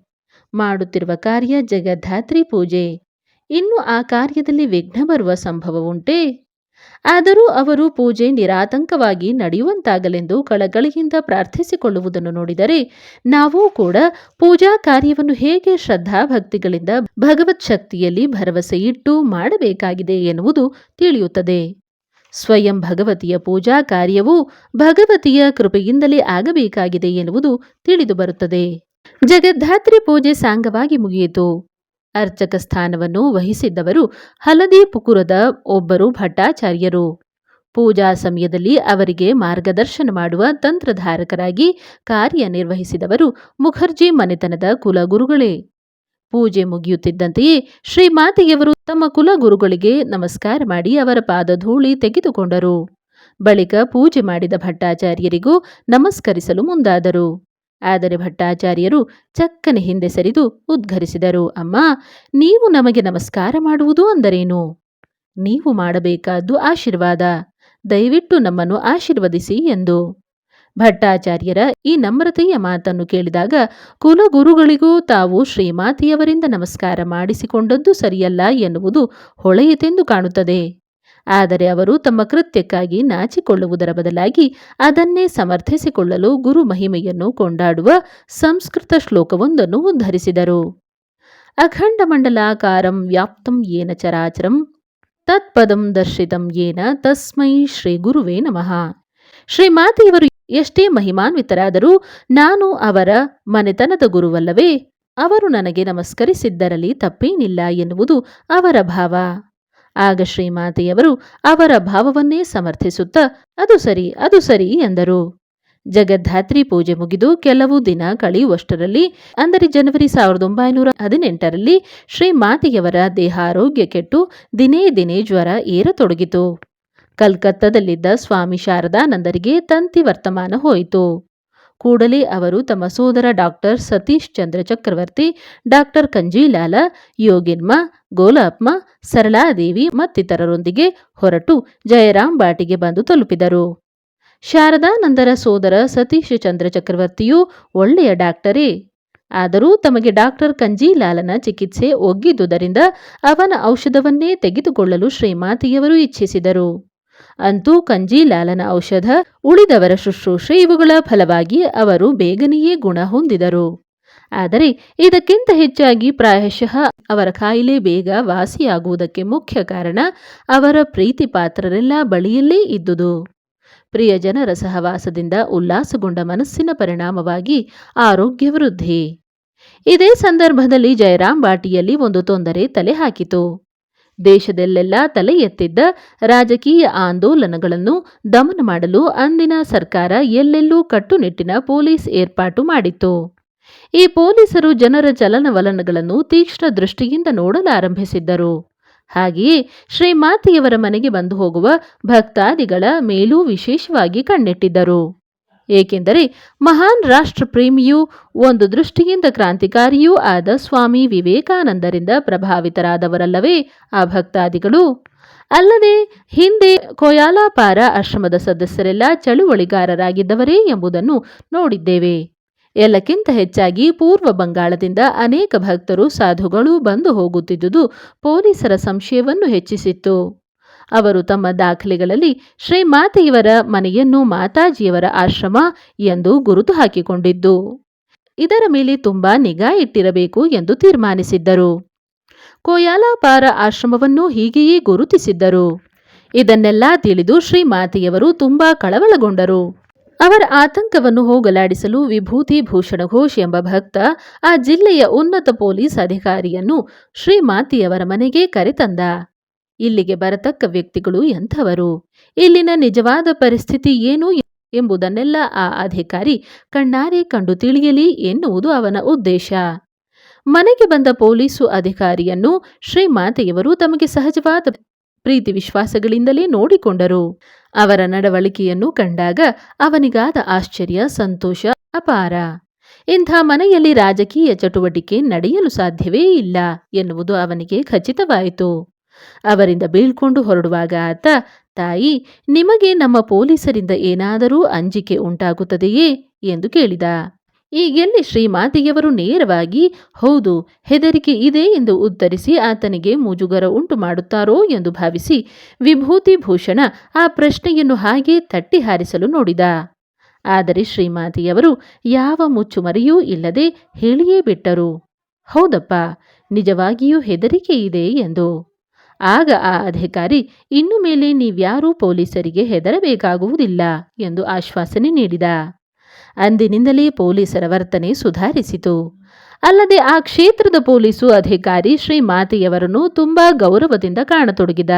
A: ಮಾಡುತ್ತಿರುವ ಕಾರ್ಯ ಜಗದ್ಧಾತ್ರಿ ಪೂಜೆ. ಇನ್ನು ಆ ಕಾರ್ಯದಲ್ಲಿ ವಿಘ್ನ ಬರುವ ಸಂಭವವುಂಟೇ ಆದರೂ ಅವರು ಪೂಜೆ ನಿರಾತಂಕವಾಗಿ ನಡೆಯುವಂತಾಗಲೆಂದು ಕಳಕಳಿಯಿಂದ ಪ್ರಾರ್ಥಿಸಿಕೊಳ್ಳುವುದನ್ನು ನೋಡಿದರೆ ನಾವೂ ಕೂಡ ಪೂಜಾ ಕಾರ್ಯವನ್ನು ಹೇಗೆ ಶ್ರದ್ಧಾಭಕ್ತಿಗಳಿಂದ ಭಗವತ್ ಶಕ್ತಿಯಲ್ಲಿ ಭರವಸೆಯಿಟ್ಟು ಮಾಡಬೇಕಾಗಿದೆ ಎನ್ನುವುದು ತಿಳಿಯುತ್ತದೆ. ಸ್ವಯಂ ಭಗವತಿಯ ಪೂಜಾ ಕಾರ್ಯವು ಭಗವತಿಯ ಕೃಪೆಯಿಂದಲೇ ಆಗಬೇಕಾಗಿದೆ ಎನ್ನುವುದು ತಿಳಿದುಬರುತ್ತದೆ ಜಗದ್ಧಾತ್ರಿ ಪೂಜೆ ಸಾಂಗವಾಗಿ ಮುಗಿಯಿತು. ಅರ್ಚಕ ಸ್ಥಾನವನ್ನು ವಹಿಸಿದ್ದವರು ಹಲದಿ ಪುಕುರದ ಒಬ್ಬರು ಭಟ್ಟಾಚಾರ್ಯರು. ಪೂಜಾ ಸಮಯದಲ್ಲಿ ಅವರಿಗೆ ಮಾರ್ಗದರ್ಶನ ಮಾಡುವ ತಂತ್ರಧಾರಕರಾಗಿ ಕಾರ್ಯನಿರ್ವಹಿಸಿದವರು ಮುಖರ್ಜಿ ಮನೆತನದ ಕುಲಗುರುಗಳೇ. ಪೂಜೆ ಮುಗಿಯುತ್ತಿದ್ದಂತೆಯೇ ಶ್ರೀಮಾತೆಯವರು ತಮ್ಮ ಕುಲಗುರುಗಳಿಗೆ ನಮಸ್ಕಾರ ಮಾಡಿ ಅವರ ಪಾದಧೂಳಿ ತೆಗೆದುಕೊಂಡರು. ಬಳಿಕ ಪೂಜೆ ಮಾಡಿದ ಭಟ್ಟಾಚಾರ್ಯರಿಗೂ ನಮಸ್ಕರಿಸಲು ಮುಂದಾದರು. ಆದರೆ ಭಟ್ಟಾಚಾರ್ಯರು ಚಕ್ಕನೆ ಹಿಂದೆ ಸರಿದು ಉದ್ಘರಿಸಿದರು, ಅಮ್ಮ, ನೀವು ನಮಗೆ ನಮಸ್ಕಾರ ಮಾಡುವುದು ಅಂದರೇನು? ನೀವು ಮಾಡಬೇಕಾದ್ದು ಆಶೀರ್ವಾದ. ದಯವಿಟ್ಟು ನಮ್ಮನ್ನು ಆಶೀರ್ವದಿಸಿ ಎಂದು. ಭಟ್ಟಾಚಾರ್ಯರ ಈ ನಮ್ರತೆಯ ಮಾತನ್ನು ಕೇಳಿದಾಗ ಕುಲಗುರುಗಳಿಗೂ ತಾವು ಶ್ರೀಮಾತೆಯವರಿಂದ ನಮಸ್ಕಾರ ಮಾಡಿಸಿಕೊಂಡದ್ದು ಸರಿಯಲ್ಲ ಎನ್ನುವುದು ಹೊಳೆಯಿತೆಂದು ಕಾಣುತ್ತದೆ. ಆದರೆ ಅವರು ತಮ್ಮ ಕೃತ್ಯಕ್ಕಾಗಿ ನಾಚಿಕೊಳ್ಳುವುದರ ಬದಲಾಗಿ ಅದನ್ನೇ ಸಮರ್ಥಿಸಿಕೊಳ್ಳಲು ಗುರು ಮಹಿಮೆಯನ್ನು ಕೊಂಡಾಡುವ ಸಂಸ್ಕೃತ ಶ್ಲೋಕವೊಂದನ್ನು ಉದ್ಧರಿಸಿದರು. ಅಖಂಡ ಮಂಡಲಾಕಾರಂ ವ್ಯಾಪ್ತಂ ಏನ ಚರಾಚರಂ ತತ್ಪದಂ ದರ್ಶಿತಂ ಏನ ತಸ್ಮೈ ಶ್ರೀ ಗುರುವೇ ನಮಃ. ಶ್ರೀಮಾತೆಯವರು ಎಷ್ಟೇ ಮಹಿಮಾನ್ವಿತರಾದರೂ ನಾನು ಅವರ ಮನೆತನದ ಗುರುವಲ್ಲವೇ, ಅವರು ನನಗೆ ನಮಸ್ಕರಿಸಿದ್ದರಲ್ಲಿ ತಪ್ಪೇನಿಲ್ಲ ಎನ್ನುವುದು ಅವರ ಭಾವ. ಆಗ ಶ್ರೀಮಾತೆಯವರು ಅವರ ಭಾವವನ್ನೇ ಸಮರ್ಥಿಸುತ್ತಾ, ಅದು ಸರಿ ಅದು ಸರಿ ಎಂದರು. ಜಗದ್ಧಾತ್ರಿ ಪೂಜೆ ಮುಗಿದು ಕೆಲವು ದಿನ ಕಳೆಯುವಷ್ಟರಲ್ಲಿ, ಅಂದರೆ ಜನವರಿ ಸಾವಿರದ ಒಂಬೈನೂರ ಹದಿನೆಂಟರಲ್ಲಿ, ಶ್ರೀಮಾತೆಯವರ ದೇಹಾರೋಗ್ಯ ಕೆಟ್ಟು ದಿನೇ ದಿನೇ ಜ್ವರ ಏರತೊಡಗಿತು. ಕಲ್ಕತ್ತದಲ್ಲಿದ್ದ ಸ್ವಾಮಿ ಶಾರದಾನಂದರಿಗೆ ತಂತಿ ವರ್ತಮಾನ ಹೋಯಿತು. ಕೂಡಲೇ ಅವರು ತಮ್ಮ ಸೋದರ ಡಾಕ್ಟರ್ ಸತೀಶ್ ಚಂದ್ರ ಚಕ್ರವರ್ತಿ, ಡಾಕ್ಟರ್ ಕಂಜೀಲಾಲ, ಯೋಗಿನ್ಮ, ಗೋಲಾಪ್ಮ, ಸರಳಾದೇವಿ ಮತ್ತಿತರರೊಂದಿಗೆ ಹೊರಟು ಜಯರಾಮ್ ಬಾಟಿಗೆ ಬಂದು ತಲುಪಿದರು. ಶಾರದಾನಂದರ ಸೋದರ ಸತೀಶ್ ಚಂದ್ರ ಚಕ್ರವರ್ತಿಯು ಒಳ್ಳೆಯ ಡಾಕ್ಟರೇ. ಆದರೂ ತಮಗೆ ಡಾಕ್ಟರ್ ಕಂಜೀಲಾಲನ ಚಿಕಿತ್ಸೆ ಒಗ್ಗಿದ್ದುದರಿಂದ ಅವನ ಔಷಧವನ್ನೇ ತೆಗೆದುಕೊಳ್ಳಲು ಶ್ರೀಮಾತಿಯವರು ಇಚ್ಛಿಸಿದರು. ಅಂತೂ ಕಂಜೀಲಾಲನ ಔಷಧ ಉಳಿದವರ ಶುಶ್ರೂಷೆ ಇವುಗಳ ಫಲವಾಗಿ ಅವರು ಬೇಗನೆಯೇ ಗುಣ ಹೊಂದಿದರು. ಆದರೆ ಇದಕ್ಕಿಂತ ಹೆಚ್ಚಾಗಿ ಪ್ರಾಯಶಃ ಅವರ ಕಾಯಿಲೆ ಬೇಗ ವಾಸಿಯಾಗುವುದಕ್ಕೆ ಮುಖ್ಯ ಕಾರಣ ಅವರ ಪ್ರೀತಿ ಪಾತ್ರರೆಲ್ಲ ಬಳಿಯಲ್ಲೇ ಇದ್ದುದು. ಪ್ರಿಯಜನರ ಸಹವಾಸದಿಂದ ಉಲ್ಲಾಸಗೊಂಡ ಮನಸ್ಸಿನ ಪರಿಣಾಮವಾಗಿ ಆರೋಗ್ಯ ವೃದ್ಧಿ. ಇದೇ ಸಂದರ್ಭದಲ್ಲಿ ಜಯರಾಮ್ ಬಾಟಿಯಲ್ಲಿ ಒಂದು ತೊಂದರೆ ತಲೆ ಹಾಕಿತು ದೇಶದಲ್ಲೆಲ್ಲ ತಲೆ ಎತ್ತಿದ್ದ ರಾಜಕೀಯ ಆಂದೋಲನಗಳನ್ನು ದಮನ ಮಾಡಲು ಅಂದಿನ ಸರ್ಕಾರ ಎಲ್ಲೆಲ್ಲೂ ಕಟ್ಟುನಿಟ್ಟಿನ ಪೊಲೀಸ್ ಏರ್ಪಾಟು ಮಾಡಿತ್ತು. ಈ ಪೊಲೀಸರು ಜನರ ಚಲನವಲನಗಳನ್ನು ತೀಕ್ಷ್ಣ ದೃಷ್ಟಿಯಿಂದ ನೋಡಲಾರಂಭಿಸಿದ್ದರು. ಹಾಗೆಯೇ ಶ್ರೀಮಾತೆಯವರ ಮನೆಗೆ ಬಂದು ಹೋಗುವ ಭಕ್ತಾದಿಗಳ ಮೇಲೂ ವಿಶೇಷವಾಗಿ ಕಣ್ಣಿಟ್ಟಿದ್ದರು. ಏಕೆಂದರೆ ಮಹಾನ್ ರಾಷ್ಟ್ರಪ್ರೇಮಿಯೂ, ಒಂದು ದೃಷ್ಟಿಯಿಂದ ಕ್ರಾಂತಿಕಾರಿಯೂ ಆದ ಸ್ವಾಮಿ ವಿವೇಕಾನಂದರಿಂದ ಪ್ರಭಾವಿತರಾದವರಲ್ಲವೇ ಆ ಭಕ್ತಾದಿಗಳು. ಅಲ್ಲದೆ ಹಿಂದೆ ಕೊಯಾಲಾಪಾರ ಆಶ್ರಮದ ಸದಸ್ಯರೆಲ್ಲ ಚಳುವಳಿಗಾರರಾಗಿದ್ದವರೇ ಎಂಬುದನ್ನು ನೋಡಿದ್ದೇವೆ. ಎಲ್ಲಕ್ಕಿಂತ ಹೆಚ್ಚಾಗಿ ಪೂರ್ವ ಬಂಗಾಳದಿಂದ ಅನೇಕ ಭಕ್ತರು, ಸಾಧುಗಳು ಬಂದು ಹೋಗುತ್ತಿದ್ದುದು ಪೊಲೀಸರ ಸಂಶಯವನ್ನು ಹೆಚ್ಚಿಸಿತ್ತು. ಅವರು ತಮ್ಮ ದಾಖಲೆಗಳಲ್ಲಿ ಶ್ರೀಮಾತೆಯವರ ಮನೆಯನ್ನು ಮಾತಾಜಿಯವರ ಆಶ್ರಮ ಎಂದು ಗುರುತು ಹಾಕಿಕೊಂಡಿದ್ದು, ಇದರ ಮೇಲೆ ತುಂಬಾ ನಿಗಾ ಇಟ್ಟಿರಬೇಕು ಎಂದು ತೀರ್ಮಾನಿಸಿದ್ದರು. ಕೋಯಾಲಾಪಾರ ಆಶ್ರಮವನ್ನು ಹೀಗೆಯೇ ಗುರುತಿಸಿದ್ದರು. ಇದನ್ನೆಲ್ಲ ತಿಳಿದು ಶ್ರೀಮಾತೆಯವರು ತುಂಬಾ ಕಳವಳಗೊಂಡರು. ಅವರ ಆತಂಕವನ್ನು ಹೋಗಲಾಡಿಸಲು ವಿಭೂತಿ ಭೂಷಣ ಘೋಷ್ ಎಂಬ ಭಕ್ತ ಆ ಜಿಲ್ಲೆಯ ಉನ್ನತ ಪೊಲೀಸ್ ಅಧಿಕಾರಿಯನ್ನು ಶ್ರೀಮಾತೆಯವರ ಮನೆಗೆ ಕರೆತಂದ. ಇಲ್ಲಿಗೆ ಬರತಕ್ಕ ವ್ಯಕ್ತಿಗಳು ಎಂಥವರು? ಇಲ್ಲಿನ ನಿಜವಾದ ಪರಿಸ್ಥಿತಿ ಏನು ಎಂಬುದನ್ನೆಲ್ಲ ಆ ಅಧಿಕಾರಿ ಕಣ್ಣಾರೆ ಕಂಡು ತಿಳಿಯಲಿ ಎನ್ನುವುದು ಅವನ ಉದ್ದೇಶ. ಮನೆಗೆ ಬಂದ ಪೊಲೀಸು ಅಧಿಕಾರಿಯನ್ನು ಶ್ರೀಮಾತೆಯವರು ತಮಗೆ ಸಹಜವಾದ ಪ್ರೀತಿ ವಿಶ್ವಾಸಗಳಿಂದಲೇ ನೋಡಿಕೊಂಡರು. ಅವರ ನಡವಳಿಕೆಯನ್ನು ಕಂಡಾಗ ಅವನಿಗಾದ ಆಶ್ಚರ್ಯ, ಸಂತೋಷ ಅಪಾರ. ಇಂಥ ಮನೆಯಲ್ಲಿ ರಾಜಕೀಯ ಚಟುವಟಿಕೆ ನಡೆಯಲು ಸಾಧ್ಯವೇ ಇಲ್ಲ ಎನ್ನುವುದು ಅವನಿಗೆ ಖಚಿತವಾಯಿತು. ಅವರಿಂದ ಬೀಳ್ಕೊಂಡು ಹೊರಡುವಾಗ ಆತ, ತಾಯಿ, ನಿಮಗೆ ನಮ್ಮ ಪೊಲೀಸರಿಂದ ಏನಾದರೂ ಅಂಜಿಕೆ ಉಂಟಾಗುತ್ತದೆಯೇ? ಎಂದು ಕೇಳಿದ. ಈಗೆಲ್ಲಿ ಶ್ರೀಮಾತೆಯವರು ನೇರವಾಗಿ, ಹೌದು, ಹೆದರಿಕೆ ಇದೆ ಎಂದು ಉತ್ತರಿಸಿ ಆತನಿಗೆ ಮುಜುಗರ ಉಂಟು ಮಾಡುತ್ತಾರೋ ಎಂದು ಭಾವಿಸಿ ವಿಭೂತಿ ಭೂಷಣ ಆ ಪ್ರಶ್ನೆಯನ್ನು ಹಾಗೆ ತಟ್ಟಿ ಹಾರಿಸಲು ನೋಡಿದ. ಆದರೆ ಶ್ರೀಮಾತೆಯವರು ಯಾವ ಮುಚ್ಚುಮರೆಯೂ ಇಲ್ಲದೆ ಹೇಳಿಯೇ ಬಿಟ್ಟರು. ಹೌದಪ್ಪ, ನಿಜವಾಗಿಯೂ ಹೆದರಿಕೆ ಇದೆ ಎಂದು ಆಗ ಆ ಅಧಿಕಾರಿ, ಇನ್ನು ಮೇಲೆ ನೀವ್ಯಾರೂ ಪೊಲೀಸರಿಗೆ ಹೆದರಬೇಕಾಗುವುದಿಲ್ಲ ಎಂದು ಆಶ್ವಾಸನೆ ನೀಡಿದ. ಅಂದಿನಿಂದಲೇ ಪೊಲೀಸರ ವರ್ತನೆ ಸುಧಾರಿಸಿತು. ಅಲ್ಲದೆ ಆ ಕ್ಷೇತ್ರದ ಪೊಲೀಸು ಅಧಿಕಾರಿ ಶ್ರೀಮಾತೆಯವರನ್ನು ತುಂಬಾ ಗೌರವದಿಂದ ಕಾಣತೊಡಗಿದ.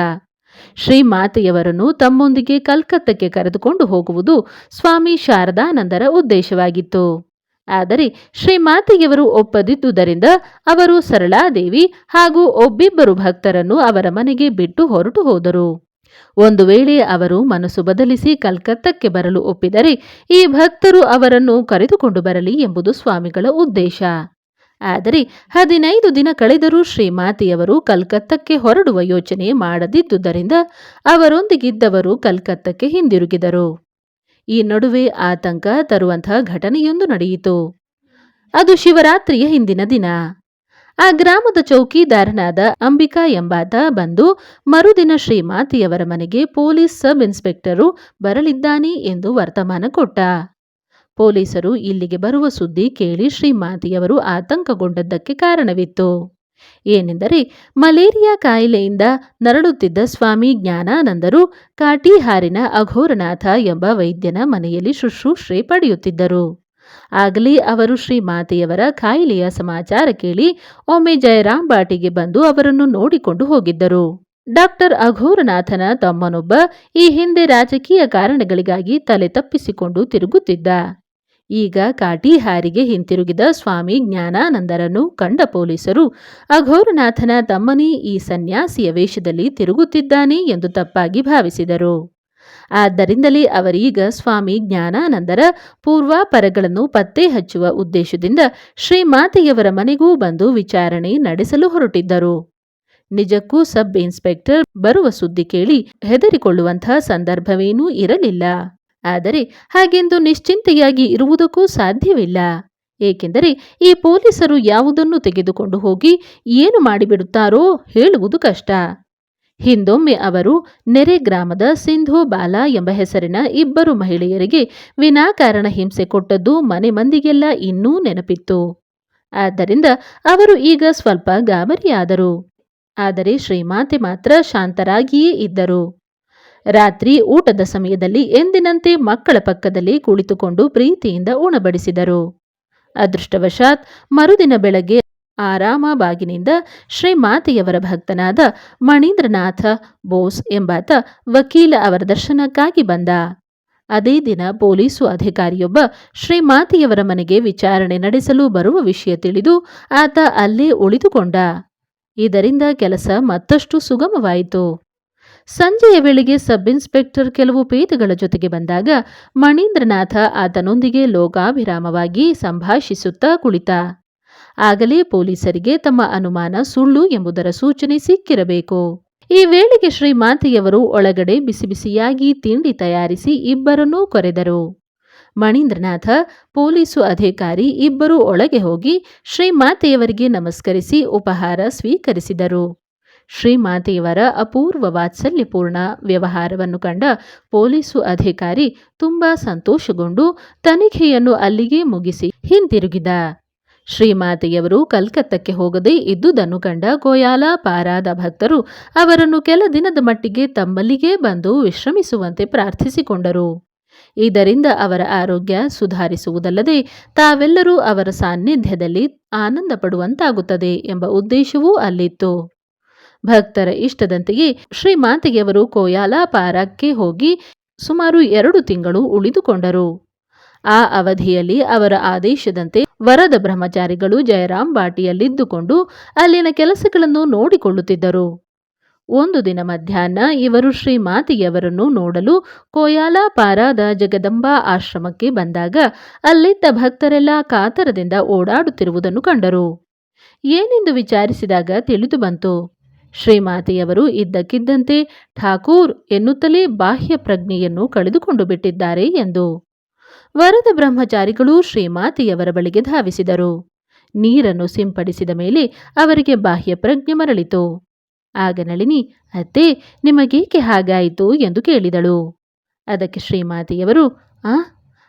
A: ಶ್ರೀಮಾತೆಯವರನ್ನು ತಮ್ಮೊಂದಿಗೆ ಕಲ್ಕತ್ತಕ್ಕೆ ಕರೆದುಕೊಂಡು ಹೋಗುವುದು ಸ್ವಾಮಿ ಶಾರದಾನಂದರ ಉದ್ದೇಶವಾಗಿತ್ತು. ಆದರೆ ಶ್ರೀಮಾತೆಯವರು ಒಪ್ಪದಿದ್ದುದರಿಂದ ಅವರು ಸರಳಾದೇವಿ ಹಾಗೂ ಒಬ್ಬಿಬ್ಬರು ಭಕ್ತರನ್ನು ಅವರ ಮನೆಗೆ ಬಿಟ್ಟು ಹೊರಟು ಹೋದರು. ಒಂದು ವೇಳೆ ಅವರು ಮನಸ್ಸು ಬದಲಿಸಿ ಕಲ್ಕತ್ತಕ್ಕೆ ಬರಲು ಒಪ್ಪಿದರೆ ಈ ಭಕ್ತರು ಅವರನ್ನು ಕರೆದುಕೊಂಡು ಬರಲಿ ಎಂಬುದು ಸ್ವಾಮಿಗಳ ಉದ್ದೇಶ. ಆದರೆ ಹದಿನೈದು ದಿನ ಕಳೆದರೂ ಶ್ರೀಮಾತೆಯವರು ಕಲ್ಕತ್ತಕ್ಕೆ ಹೊರಡುವ ಯೋಚನೆ ಮಾಡದಿದ್ದುದರಿಂದ ಅವರೊಂದಿಗಿದ್ದವರು ಕಲ್ಕತ್ತಕ್ಕೆ ಹಿಂದಿರುಗಿದರು. ಈ ನಡುವೆ ಆತಂಕ ತರುವಂತಹ ಘಟನೆಯೊಂದು ನಡೆಯಿತು. ಅದು ಶಿವರಾತ್ರಿಯ ಹಿಂದಿನ ದಿನ. ಆ ಗ್ರಾಮದ ಚೌಕಿದಾರನಾದ ಅಂಬಿಕಾ ಎಂಬಾತ ಬಂದು ಮರುದಿನ ಶ್ರೀಮಾತಿಯವರ ಮನೆಗೆ ಪೊಲೀಸ್ ಸಬ್ ಇನ್ಸ್ಪೆಕ್ಟರು ಬರಲಿದ್ದಾನೆ ಎಂದು ವರ್ತಮಾನ ಕೊಟ್ಟ. ಪೊಲೀಸರು ಇಲ್ಲಿಗೆ ಬರುವ ಸುದ್ದಿ ಕೇಳಿ ಶ್ರೀಮಾತಿಯವರು ಆತಂಕಗೊಂಡದ್ದಕ್ಕೆ ಕಾರಣವಿತ್ತು. ಏನೆಂದರೆ ಮಲೇರಿಯಾ ಕಾಯಿಲೆಯಿಂದ ನರಳುತ್ತಿದ್ದ ಸ್ವಾಮಿ ಜ್ಞಾನಾನಂದರು ಕಾಟಿಹಾರಿನ ಅಘೋರನಾಥ ಎಂಬ ವೈದ್ಯನ ಮನೆಯಲ್ಲಿ ಶುಶ್ರೂಷೆ ಪಡೆಯುತ್ತಿದ್ದರು. ಆಗಲೇ ಅವರು ಶ್ರೀಮಾತೆಯವರ ಕಾಯಿಲೆಯ ಸಮಾಚಾರ ಕೇಳಿ ಒಮ್ಮೆ ಜಯರಾಮ್ ಬಾಟಿಗೆ ಬಂದು ಅವರನ್ನು ನೋಡಿಕೊಂಡು ಹೋಗಿದ್ದರು. ಡಾಕ್ಟರ್ ಅಘೋರನಾಥನ ತಮ್ಮನೊಬ್ಬ ಈ ಹಿಂದೆ ರಾಜಕೀಯ ಕಾರಣಗಳಿಗಾಗಿ ತಲೆ ತಪ್ಪಿಸಿಕೊಂಡು ತಿರುಗುತ್ತಿದ್ದ. ಈಗ ಕಾಟಿಹಾರಿಗೆ ಹಿಂತಿರುಗಿದ ಸ್ವಾಮಿ ಜ್ಞಾನಾನಂದರನ್ನು ಕಂಡ ಪೊಲೀಸರು, ಅಘೋರನಾಥನ ತಮ್ಮನೇ ಈ ಸನ್ಯಾಸಿಯ ವೇಷದಲ್ಲಿ ತಿರುಗುತ್ತಿದ್ದಾನೆ ಎಂದು ತಪ್ಪಾಗಿ ಭಾವಿಸಿದರು. ಆದ್ದರಿಂದಲೇ ಅವರೀಗ ಸ್ವಾಮಿ ಜ್ಞಾನಾನಂದರ ಪೂರ್ವಾಪರಗಳನ್ನು ಪತ್ತೆ ಹಚ್ಚುವ ಉದ್ದೇಶದಿಂದ ಶ್ರೀಮಾತೆಯವರ ಮನೆಗೂ ಬಂದು ವಿಚಾರಣೆ ನಡೆಸಲು ಹೊರಟಿದ್ದರು. ನಿಜಕ್ಕೂ ಸಬ್ ಇನ್ಸ್ಪೆಕ್ಟರ್ ಬರುವ ಸುದ್ದಿ ಕೇಳಿ ಹೆದರಿಕೊಳ್ಳುವಂತಹ ಸಂದರ್ಭವೇನೂ ಇರಲಿಲ್ಲ. ಆದರೆ ಹಾಗೆಂದು ನಿಶ್ಚಿಂತೆಯಾಗಿ ಇರುವುದಕ್ಕೂ ಸಾಧ್ಯವಿಲ್ಲ. ಏಕೆಂದರೆ ಈ ಪೊಲೀಸರು ಯಾವುದನ್ನು ತೆಗೆದುಕೊಂಡು ಹೋಗಿ ಏನು ಮಾಡಿಬಿಡುತ್ತಾರೋ ಹೇಳುವುದು ಕಷ್ಟ. ಹಿಂದೊಮ್ಮೆ ಅವರು ನೆರೆ ಗ್ರಾಮದ ಸಿಂಧು ಬಾಲಾ ಎಂಬ ಹೆಸರಿನ ಇಬ್ಬರು ಮಹಿಳೆಯರಿಗೆ ವಿನಾಕಾರಣ ಹಿಂಸೆ ಕೊಟ್ಟದ್ದು ಮನೆ ಮಂದಿಗೆಲ್ಲ ಇನ್ನೂ ನೆನಪಿತ್ತು. ಆದ್ದರಿಂದ ಅವರು ಈಗ ಸ್ವಲ್ಪ ಗಾಬರಿಯಾದರು. ಆದರೆ ಶ್ರೀಮಾತೆ ಮಾತ್ರ ಶಾಂತರಾಗಿಯೇ ಇದ್ದರು. ರಾತ್ರಿ ಊಟದ ಸಮಯದಲ್ಲಿ ಎಂದಿನಂತೆ ಮಕ್ಕಳ ಪಕ್ಕದಲ್ಲಿ ಕುಳಿತುಕೊಂಡು ಪ್ರೀತಿಯಿಂದ ಉಣಬಡಿಸಿದರು. ಅದೃಷ್ಟವಶಾತ್ ಮರುದಿನ ಬೆಳಗ್ಗೆ ಆರಾಮಬಾಗಿನಿಂದ ಶ್ರೀಮಾತೆಯವರ ಭಕ್ತನಾದ ಮಣೀಂದ್ರನಾಥ ಬೋಸ್ ಎಂಬಾತ ವಕೀಲ ಅವರ ದರ್ಶನಕ್ಕಾಗಿ ಬಂದ. ಅದೇ ದಿನ ಪೊಲೀಸು ಅಧಿಕಾರಿಯೊಬ್ಬ ಶ್ರೀಮಾತೆಯವರ ಮನೆಗೆ ವಿಚಾರಣೆ ನಡೆಸಲು ಬರುವ ವಿಷಯ ತಿಳಿದು ಆತ ಅಲ್ಲೇ ಉಳಿದುಕೊಂಡ. ಇದರಿಂದ ಕೆಲಸ ಮತ್ತಷ್ಟು ಸುಗಮವಾಯಿತು. ಸಂಜೆಯ ವೇಳೆಗೆ ಸಬ್ ಇನ್ಸ್ಪೆಕ್ಟರ್ ಕೆಲವು ಪೇದೆಗಳ ಜೊತೆಗೆ ಬಂದಾಗ ಮಣೀಂದ್ರನಾಥ ಆತನೊಂದಿಗೆ ಲೋಕಾಭಿರಾಮವಾಗಿ ಸಂಭಾಷಿಸುತ್ತಾ ಕುಳಿತ. ಆಗಲೇ ಪೊಲೀಸರಿಗೆ ತಮ್ಮ ಅನುಮಾನ ಸುಳ್ಳು ಎಂಬುದರ ಸೂಚನೆ ಸಿಕ್ಕಿರಬೇಕು. ಈ ವೇಳೆಗೆ ಶ್ರೀಮಾತೆಯವರು ಒಳಗಡೆ ಬಿಸಿ ಬಿಸಿಯಾಗಿ ತಿಂಡಿ ತಯಾರಿಸಿ ಇಬ್ಬರನ್ನೂ ಕೊರೆದರು. ಮಣೀಂದ್ರನಾಥ, ಪೊಲೀಸು ಅಧಿಕಾರಿ ಇಬ್ಬರೂ ಒಳಗೆ ಹೋಗಿ ಶ್ರೀಮಾತೆಯವರಿಗೆ ನಮಸ್ಕರಿಸಿ ಉಪಹಾರ ಸ್ವೀಕರಿಸಿದರು. ಶ್ರೀಮಾತೆಯವರ ಅಪೂರ್ವ ವಾತ್ಸಲ್ಯಪೂರ್ಣ ವ್ಯವಹಾರವನ್ನು ಕಂಡ ಪೊಲೀಸು ಅಧಿಕಾರಿ ತುಂಬಾ ಸಂತೋಷಗೊಂಡು ತನಿಖೆಯನ್ನು ಅಲ್ಲಿಗೆ ಮುಗಿಸಿ ಹಿಂತಿರುಗಿದ ಶ್ರೀಮಾತೆಯವರು ಕಲ್ಕತ್ತಕ್ಕೆ ಹೋಗದೆ ಇದ್ದುದನ್ನು ಕಂಡ ಗೋಯಾಲ ಪಾರಾದ ಭಕ್ತರು ಅವರನ್ನು ಕೆಲ ದಿನದ ಮಟ್ಟಿಗೆ ತಮ್ಮಲ್ಲಿಗೇ ಬಂದು ವಿಶ್ರಮಿಸುವಂತೆ ಪ್ರಾರ್ಥಿಸಿಕೊಂಡರು. ಇದರಿಂದ ಅವರ ಆರೋಗ್ಯ ಸುಧಾರಿಸುವುದಲ್ಲದೆ ತಾವೆಲ್ಲರೂ ಅವರ ಸಾನ್ನಿಧ್ಯದಲ್ಲಿ ಆನಂದ ಪಡುವಂತಾಗುತ್ತದೆ ಎಂಬ ಉದ್ದೇಶವೂ ಅಲ್ಲಿತ್ತು. ಭಕ್ತರ ಇಷ್ಟದಂತೆಯೇ ಶ್ರೀಮಾಂತಿಗೆಯವರು ಕೋಯಾಲ ಪಾರಕ್ಕೆ ಹೋಗಿ ಸುಮಾರು ಎರಡು ತಿಂಗಳು ಉಳಿದುಕೊಂಡರು. ಆ ಅವಧಿಯಲ್ಲಿ ಅವರ ಆದೇಶದಂತೆ ವರದ ಬ್ರಹ್ಮಚಾರಿಗಳು ಜಯರಾಮ್ ಬಾಟಿಯಲ್ಲಿದ್ದುಕೊಂಡು ಅಲ್ಲಿನ ಕೆಲಸಗಳನ್ನು ನೋಡಿಕೊಳ್ಳುತ್ತಿದ್ದರು. ಒಂದು ದಿನ ಮಧ್ಯಾಹ್ನ ಇವರು ಶ್ರೀಮಾತಿಯವರನ್ನು ನೋಡಲು ಕೋಯಾಲ ಪಾರಾದ ಜಗದಂಬಾ ಆಶ್ರಮಕ್ಕೆ ಬಂದಾಗ ಅಲ್ಲಿದ್ದ ಭಕ್ತರೆಲ್ಲ ಕಾತರದಿಂದ ಓಡಾಡುತ್ತಿರುವುದನ್ನು ಕಂಡರು. ಏನೆಂದು ವಿಚಾರಿಸಿದಾಗ ತಿಳಿದು ಬಂತು ಶ್ರೀಮಾತೆಯವರು ಇದ್ದಕ್ಕಿದ್ದಂತೆ ಠಾಕೂರ್ ಎನ್ನುತ್ತಲೇ ಬಾಹ್ಯ ಪ್ರಜ್ಞೆಯನ್ನು ಕಳೆದುಕೊಂಡು ಬಿಟ್ಟಿದ್ದಾರೆ ಎಂದು. ವರದ ಬ್ರಹ್ಮಚಾರಿಗಳು ಶ್ರೀಮಾತೆಯವರ ಬಳಿಗೆ ಧಾವಿಸಿದರು. ನೀರನ್ನು ಸಿಂಪಡಿಸಿದ ಮೇಲೆ ಅವರಿಗೆ ಬಾಹ್ಯ ಪ್ರಜ್ಞೆ ಮರಳಿತು. ಆಗ ನಳಿನಿ, ಅತ್ತೆ, ನಿಮಗೇಕೆ ಹಾಗಾಯಿತು? ಎಂದು ಕೇಳಿದಳು. ಅದಕ್ಕೆ ಶ್ರೀಮಾತೆಯವರು, ಆ,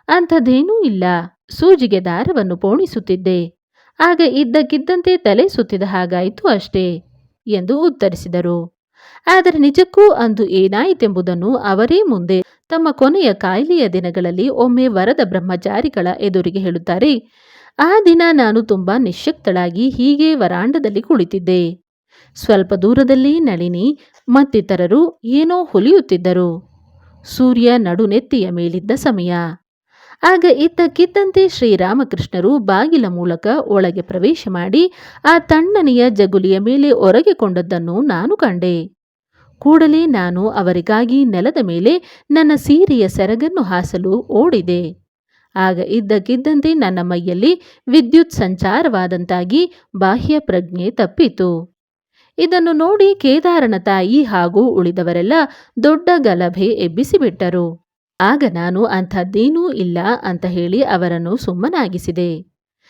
A: ಅಂಥದ್ದೇನೂ ಇಲ್ಲ. ಸೂಜಿಗೆ ದಾರವನ್ನು ಪೋಣಿಸುತ್ತಿದ್ದೆ. ಆಗ ಇದ್ದಕ್ಕಿದ್ದಂತೆ ತಲೆ ಸುತ್ತಿದ ಹಾಗಾಯಿತು ಅಷ್ಟೇ. ಎಂದು ಉತ್ತರಿಸಿದರು. ಆದರೆ ನಿಜಕ್ಕೂ ಅಂದು ಏನಾಯಿತೆಂಬುದನ್ನು ಅವರೇ ಮುಂದೆ ತಮ್ಮ ಕೊನೆಯ ಕಾಯಿಲೆಯ ದಿನಗಳಲ್ಲಿ ಒಮ್ಮೆ ವರದ ಬ್ರಹ್ಮಚಾರಿಗಳ ಎದುರಿಗೆ ಹೇಳುತ್ತಾರೆ. ಆ ದಿನ ನಾನು ತುಂಬಾ ನಿಶ್ಯಕ್ತಳಾಗಿ ಹೀಗೆ ವರಾಂಡದಲ್ಲಿ ಕುಳಿತಿದ್ದೆ. ಸ್ವಲ್ಪ ದೂರದಲ್ಲಿ ನಳಿನಿ, ಮತ್ತಿತರರು ಏನೋ ಹೊಲಿಯುತ್ತಿದ್ದರು. ಸೂರ್ಯ ನಡುನೆತ್ತಿಯ ಮೇಲಿದ್ದ ಸಮಯ. ಆಗ ಇದ್ದಕ್ಕಿದ್ದಂತೆ ಶ್ರೀರಾಮಕೃಷ್ಣರು ಬಾಗಿಲ ಮೂಲಕ ಒಳಗೆ ಪ್ರವೇಶ ಮಾಡಿ ಆ ತಣ್ಣನೆಯ ಜಗುಲಿಯ ಮೇಲೆ ಒರಗಿಕೊಂಡದ್ದನ್ನು ನಾನು ಕಂಡೆ. ಕೂಡಲೇ ನಾನು ಅವರಿಗಾಗಿ ನೆಲದ ಮೇಲೆ ನನ್ನ ಸೀರೆಯ ಸೆರಗನ್ನು ಹಾಸಲು ಓಡಿದೆ. ಆಗ ಇದ್ದಕ್ಕಿದ್ದಂತೆ ನನ್ನ ಮೈಯಲ್ಲಿ ವಿದ್ಯುತ್ ಸಂಚಾರವಾದಂತಾಗಿ ಬಾಹ್ಯ ಪ್ರಜ್ಞೆ ತಪ್ಪಿತು. ಇದನ್ನು ನೋಡಿ ಕೇದಾರನ ತಾಯಿ ಹಾಗೂ ಉಳಿದವರೆಲ್ಲ ದೊಡ್ಡ ಗಲಭೆ ಎಬ್ಬಿಸಿಬಿಟ್ಟರು. ಆಗ ನಾನು ಅಂಥದ್ದೇನೂ ಇಲ್ಲ ಅಂತ ಹೇಳಿ ಅವರನ್ನು ಸುಮ್ಮನಾಗಿಸಿದೆ.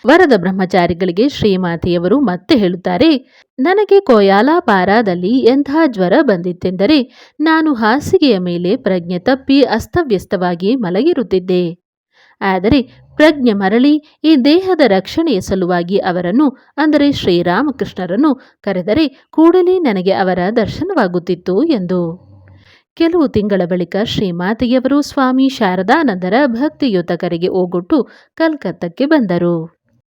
A: ವರದ ಬ್ರಹ್ಮಚಾರಿಗಳಿಗೆ ಶ್ರೀಮಾತೆಯವರು ಮತ್ತೆ ಹೇಳುತ್ತಾರೆ, ನನಗೆ ಕೊಯಾಲಾಪಾರಾದಲ್ಲಿ ಎಂಥ ಜ್ವರ ಬಂದಿತ್ತೆಂದರೆ ನಾನು ಹಾಸಿಗೆಯ ಮೇಲೆ ಪ್ರಜ್ಞೆ ತಪ್ಪಿ ಅಸ್ತವ್ಯಸ್ತವಾಗಿ ಮಲಗಿರುತ್ತಿದ್ದೆ. ಆದರೆ ಪ್ರಜ್ಞೆ ಮರಳಿ ಈ ದೇಹದ ರಕ್ಷಣೆಯ ಸಲುವಾಗಿ ಅವರನ್ನು, ಅಂದರೆ ಶ್ರೀರಾಮಕೃಷ್ಣರನ್ನು ಕರೆದರೆ ಕೂಡಲೇ ನನಗೆ ಅವರ ದರ್ಶನವಾಗುತ್ತಿತ್ತು ಎಂದು. ಕೆಲವು ತಿಂಗಳ ಬಳಿಕ ಶ್ರೀಮಾತೆಯವರು ಸ್ವಾಮಿ ಶಾರದಾನಂದರ ಭಕ್ತಿಯುತ ಕರೆಗೆ ಓಗೊಟ್ಟು ಕಲ್ಕತ್ತಕ್ಕೆ ಬಂದರು.